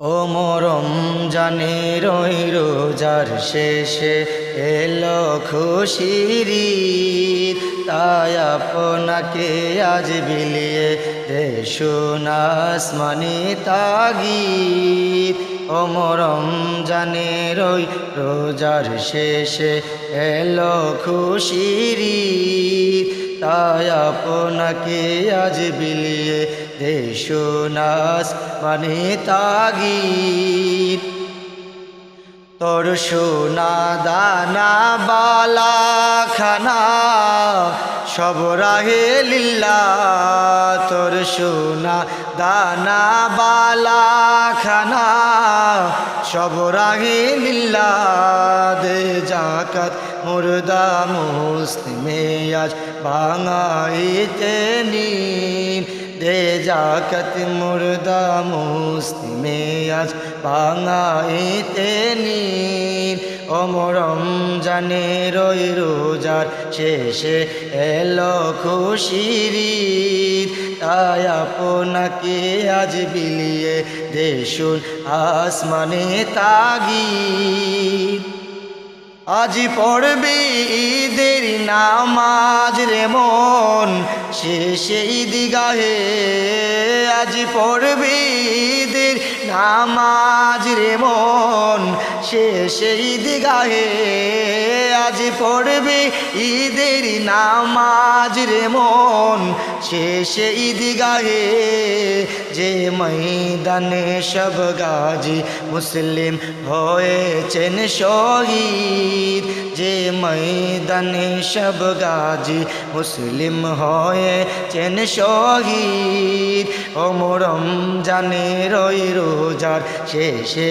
ও মরম জানে রই রোজার শেষে এলো খুশির তাই আপনাকে আজ বিলিয়ে দেশুন আসমানি তাগিদ। ও মরম জানে রই রোজার শেষে এলো খুশির তাই আপনাকে আজ বিলিয়ে দেশুনাস মানে তাগিদ। তোর সোনা দানা, বালা, খানা, সব রাহে লিল্লা তোর সোনা দানা, বালা, খানা, সব রাহে লিল্লা দে জাকাত মুর্দা মুসলিমে আজ বাঙাইতে নিন। দে জাকাত মুর্দা মুসলিমে আজ বাঙাইতে নিন। অমরম জানে রই রোজার শেষে এলো খুশির তাই আপনাকে আজ বিলিয়ে দেশুন আসমানে তাগিদ। আজ পড়বে ঈদের নামাজ রে মন শেষে দিগাহে। আজ পড়বে ঈদের নামাজ রে মন শেষে ঈদগাহে আজ পড়বে ঈদের নামাজ রে মন। শেষে ঈদগাহে যে ময়দানে সব গাজী মুসলিম হয়েছেন শহীদ। যে ময়দানে সব গাজী মুসলিম হয়েছেন শহীদ। অমরম জানে রই রোজার শেষে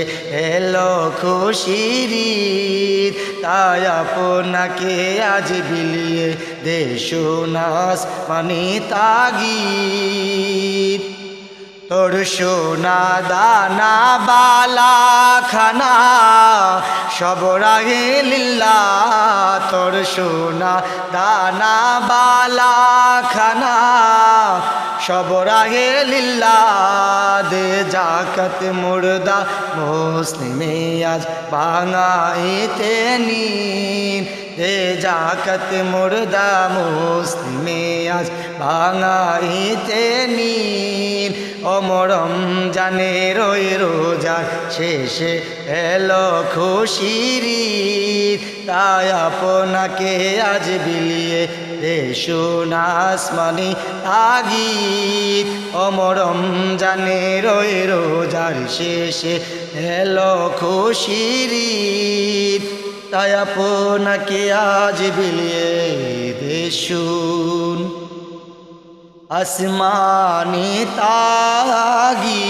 এলো খুশির ঈদ, তাই আপনাকে আজ বিলিয়ে দেশুনাস মানি তাগিদ। তোর সোনা দানা বালা খানা সব রাগে লিল্লা তোর সোনা দানা বালা খানা। সব রাগে লিল্লা দে জাকত মুর্দা মুসলিমে আজ বাঙাইতে নিন। দে জাকত মুর্দা মুসলিমে আজ বাঙাইতে নিন। অমরম জানে রই রোজার শেষে এলো খুশির তাই আপনাকে আজ বিলিয়ে দেশুন আসমানি তাগিদ। অমরম জানে রই রোজার শেষে এলো খুশির তাই আপনাকে আজ বিলিয়ে দেশুন। আসমানি তাগি